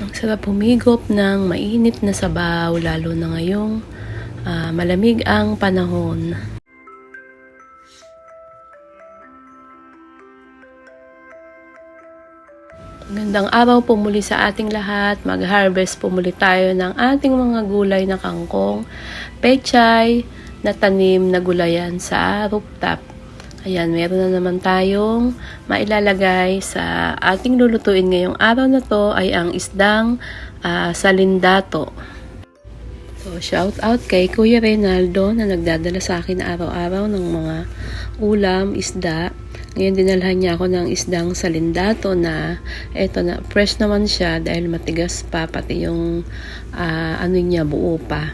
Ang sarap humigop ng mainit na sabaw, lalo na ngayong ah, malamig ang panahon. Gandang araw po muli sa ating lahat. Mag-harvest po muli tayo ng ating mga gulay na kangkong, pechay, na tanim na gulayan sa rooftop. Ayan, meron na naman tayong mailalagay sa ating lulutuin ngayong araw na to ay ang isdang ah, salindato. So, shout out kay Kuya Reynaldo na nagdadala sa akin araw-araw ng mga ulam, isda. Ngayon dinalhan niya ako ng isdang salindato na eto na fresh naman siya dahil matigas pa pati yung ah, ano niya buo pa.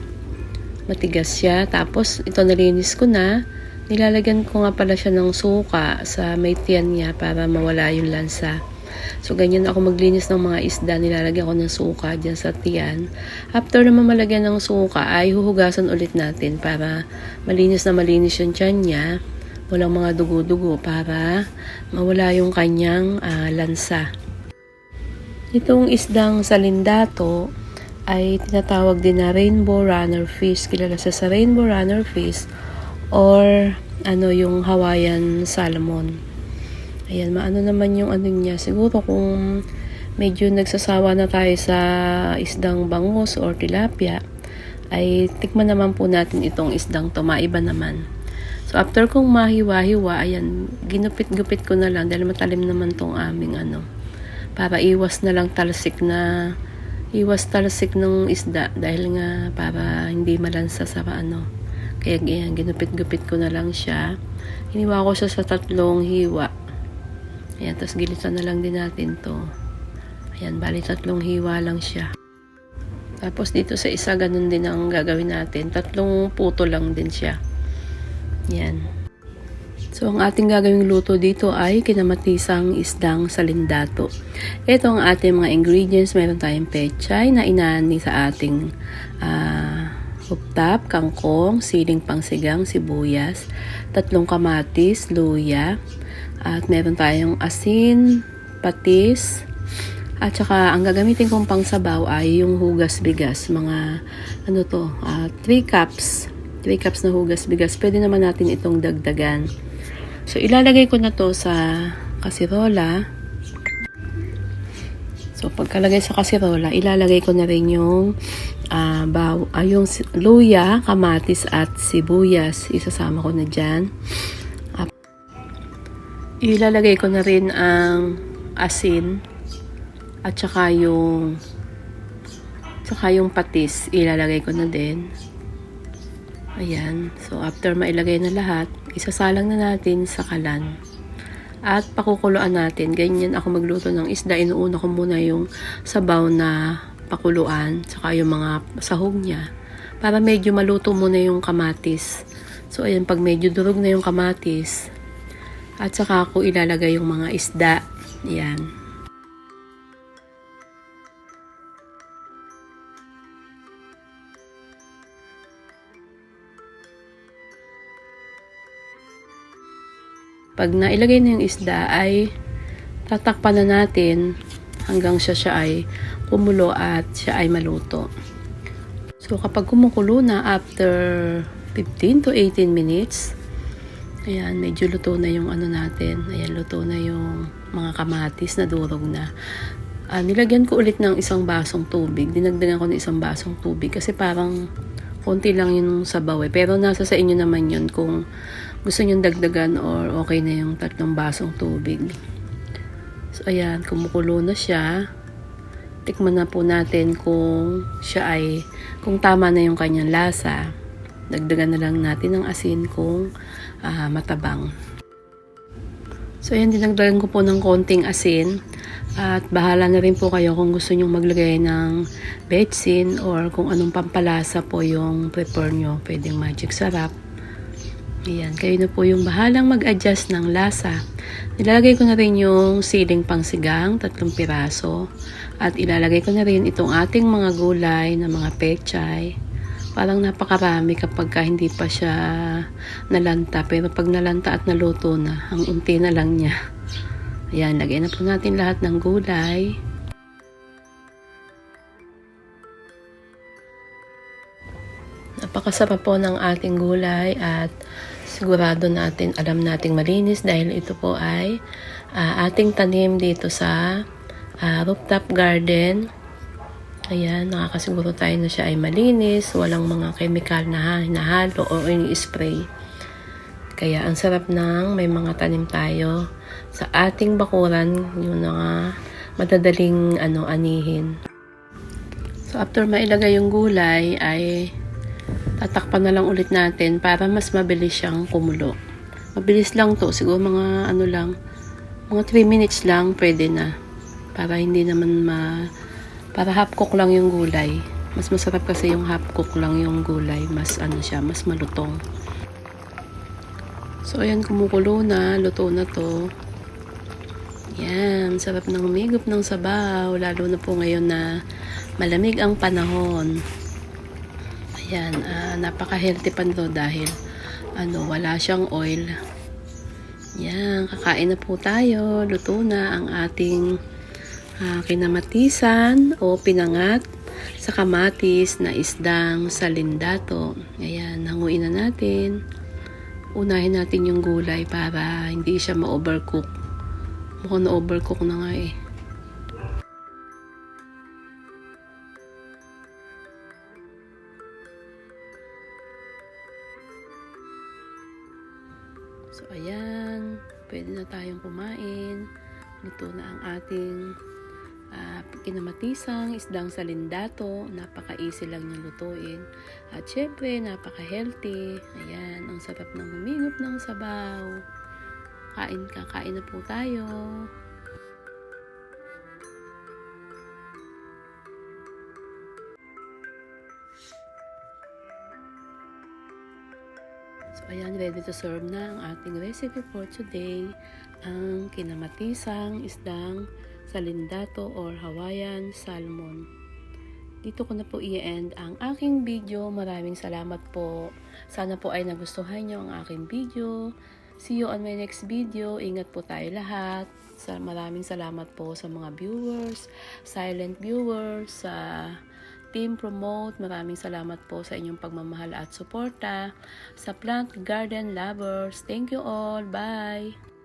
Matigas siya tapos ito nalinis ko na. Nilalagyan ko nga pala siya ng suka sa may tiyan niya para mawala yung lansa. So, ganyan ako maglinis ng mga isda. Nilalagyan ko ng suka dyan sa tiyan. After naman malagyan ng suka, ay huhugasan ulit natin para malinis na malinis yung tiyan niya. Walang mga dugo-dugo para mawala yung kanyang ah, lansa. Itong isdang salindato ay tinatawag din na rainbow runner fish. Kilala siya sa rainbow runner fish or ano yung Hawaiian salmon. Ayan, maano naman yung ano niya. Siguro kung medyo nagsasawa na tayo sa isdang bangus or tilapia, ay tikman naman po natin itong isdang to. Maiba naman. So, after kong mahiwa-hiwa, ayan, ginupit-gupit ko na lang dahil matalim naman tong aming ano. Para iwas na lang talsik na iwas talsik ng isda dahil nga para hindi malansa sa ano. Kaya ayan, ginupit-gupit ko na lang siya. Hiniwa ko siya sa tatlong hiwa. Ayan, tapos gilitan na lang din natin to. Ayan, bali tatlong hiwa lang siya. Tapos dito sa isa, ganun din ang gagawin natin. Tatlong puto lang din siya. Yan. So, ang ating gagawing luto dito ay kinamatisang isdang salindato. Ito ang ating mga ingredients. Meron tayong pechay na inani sa ating ah, huptap, kangkong, siling pangsigang, sibuyas, tatlong kamatis, luya, at meron tayong asin, patis, at saka ang gagamitin kong pangsabaw ay yung hugas bigas, mga ano to, 3 cups. 3 cups na hugas bigas. Pwede naman natin itong dagdagan. So ilalagay ko na to sa kasirola. So pagkalagay sa kasirola, ilalagay ko na rin yung ah, baw, ah, yung luya, kamatis at sibuyas. Isasama ko na dyan. Ah, ilalagay ko na rin ang asin at saka yung saka yung patis ilalagay ko na din ayan so after mailagay na lahat isasalang na natin sa kalan at pakukuluan natin. Ganyan ako magluto ng isda. Inuuna ko muna yung sabaw na pakuluan saka yung mga sahog niya. Para medyo maluto muna yung kamatis. So ayan pag medyo durog na yung kamatis at saka ako ilalagay yung mga isda. Yan Pag nailagay na yung isda ay tatakpan na natin hanggang siya siya ay kumulo at siya ay maluto. So kapag kumukulo na after 15 to 18 minutes, ayan, medyo luto na yung ano natin. Ayan, luto na yung mga kamatis na durog na. Ah, nilagyan ko ulit ng isang basong tubig. Dinagdagan ko ng isang basong tubig kasi parang konti lang yung sabaw eh. Pero nasa sa inyo naman yun kung gusto nyo dagdagan or okay na yung tatlong basong tubig. So, ayan, kumukulo na siya. Tikman na po natin kung siya ay, kung tama na yung kanyang lasa. Dagdagan na lang natin ng asin kung ah, matabang. So, ayan, dinagdagan ko po ng konting asin. At bahala na rin po kayo kung gusto nyong maglagay ng betsin or kung anong pampalasa po yung prepare nyo. Pwedeng magic sarap. Ayan, kayo na po yung bahalang mag-adjust ng lasa. Nilalagay ko na rin yung siling pangsigang, tatlong piraso. At ilalagay ko na rin itong ating mga gulay na mga pechay. Parang napakarami kapag ka hindi pa siya nalanta. Pero pag nalanta at naluto na, ang unti na lang niya. Ayan, lagay na po natin lahat ng gulay. Napakasarap po ng ating gulay at sigurado natin, alam nating malinis dahil ito po ay ah, ating tanim dito sa ah, rooftop garden. Ayan, nakakasiguro tayo na siya ay malinis, walang mga chemical na hinahalo o ini-spray. Kaya ang sarap ng may mga tanim tayo sa ating bakuran, yung mga madadaling ano anihin. So after mailagay yung gulay ay tatakpan na lang ulit natin para mas mabilis siyang kumulo. Mabilis lang to, siguro mga ano lang, mga 3 minutes lang pwede na. Para hindi naman ma para half cook lang yung gulay. Mas masarap kasi yung half cook lang yung gulay, mas ano siya, mas malutong. So ayan kumukulo na, luto na to. Yan, sarap ng umigop ng sabaw, lalo na po ngayon na malamig ang panahon. Ayan, ah, napaka-healthy pa nito dahil ano, wala siyang oil. Yan, kakain na po tayo. Luto na ang ating ah, kinamatisan o pinangat sa kamatis na isdang salindato. Ayan, hanguin na natin. Unahin natin yung gulay para hindi siya ma-overcook. Mukhang na-overcook na nga eh. So, ayan. Pwede na tayong kumain. Luto na ang ating ah, kinamatisang isdang salindato. Napaka-easy lang niyang lutuin. At syempre, napaka-healthy. Ayan, ang sarap ng humigop ng sabaw. Kain ka, kain na po tayo. So, ayan, ready to serve na ang ating recipe for today. Ang kinamatisang isdang salindato or Hawaiian salmon. Dito ko na po i-end ang aking video. Maraming salamat po. Sana po ay nagustuhan nyo ang aking video. See you on my next video. Ingat po tayo lahat. Maraming salamat po sa mga viewers, silent viewers, sa Team Promote, maraming salamat po sa inyong pagmamahal at suporta. Sa Plant Garden Lovers, thank you all. Bye!